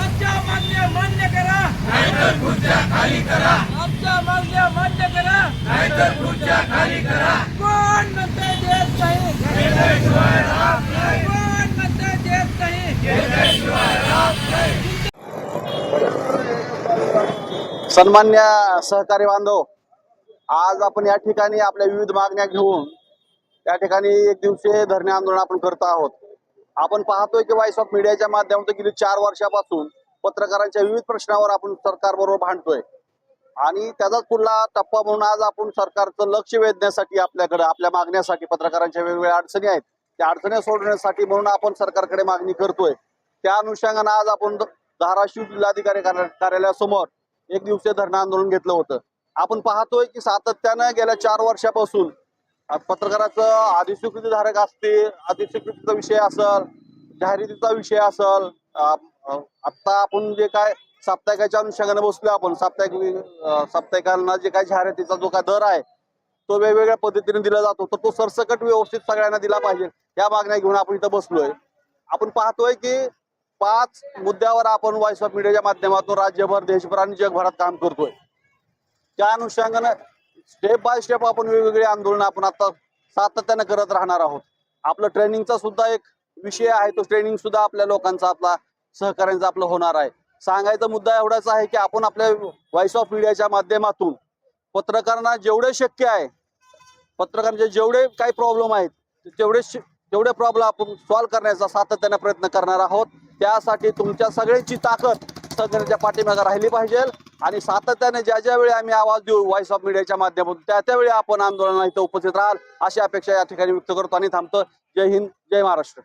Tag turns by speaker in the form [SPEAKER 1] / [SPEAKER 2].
[SPEAKER 1] आमच्या मागण्या मान्य करा. आमच्या मागण्या मान्य करा. कोण म्हणते देत नाही? कोण म्हणते देत नाही?
[SPEAKER 2] सन्मान्य सहकारी बांधव आज आपण या ठिकाणी आपल्या विविध मागण्या घेऊन या ठिकाणी एक दिवसीय धरणे आंदोलन आपण करत आहोत. आपण पाहतोय की व्हॉइस ऑफ मीडियाच्या माध्यमातून गेली चार वर्षापासून पत्रकारांच्या विविध प्रश्नावर आपण सरकारबरोबर भांडतोय. आणि त्याचाच पुढला टप्पा म्हणून आज आपण सरकारचं लक्ष वेधण्यासाठी आपल्याकडे आपल्या मागण्यासाठी पत्रकारांच्या वेगवेगळ्या अडचणी आहेत. त्या अडचणी सोडवण्यासाठी म्हणून आपण सरकारकडे मागणी करतोय. त्या अनुषंगानं आज आपण धाराशिव जिल्हाधिकारी कार्यालयासमोर एक दिवसीय धरणं आंदोलन घेतलं होतं. आपण पाहतोय की सातत्यानं गेल्या चार वर्षापासून पत्रकाराचं अधिस्वीकृती धारक असते अधिस्वीकृतीचा विषय असल जाहिरातीचा विषय असल आता आपण जे काय साप्ताहिकाच्या अनुषंगाने बसलो आपण साप्ताहिक साप्ताहिकांना जे काय जाहिरातीचा जो काय दर आहे तो वेगवेगळ्या पद्धतीने दिला जातो तर तो सरसकट व्यवस्थित सगळ्यांना दिला पाहिजे. या मागण्या घेऊन आपण इथं बसलोय. आपण पाहतोय की पाच मुद्द्यावर आपण व्हॉइस ऑफ मीडियाच्या माध्यमातून राज्यभर देशभर आणि जगभरात काम करतोय. त्या अनुषंगानं स्टेप बाय स्टेप आपण वेगवेगळे आंदोलन आपण आता सातत्यानं करत राहणार आहोत. आपलं ट्रेनिंगचा सुद्धा एक विषय आहे. तो ट्रेनिंग सुद्धा आपल्या लोकांचा आपला सहकार्यांचा आपलं होणार आहे. सांगायचा मुद्दा एवढाच आहे की आपण आपल्या व्हॉइस ऑफ मीडियाच्या माध्यमातून पत्रकारांना जेवढे शक्य आहे पत्रकारांचे जेवढे काही प्रॉब्लेम आहेत तेवढे तेवढे प्रॉब्लेम आपण सॉल्व्ह करण्याचा सातत्याने प्रयत्न करणार आहोत. त्यासाठी तुमच्या सगळ्यांची ताकद सगळ्यांच्या पाठीमागे राहिली पाहिजे. आणि सातत्याने ज्या ज्यावेळी आम्ही आवाज देऊ व्हॉइस ऑफ मीडियाच्या माध्यमातून त्या त्यावेळी आपण आंदोलनाला इथं उपस्थित राहाल अशी अपेक्षा या ठिकाणी व्यक्त करतो आणि थांबतो. जय हिंद जय महाराष्ट्र.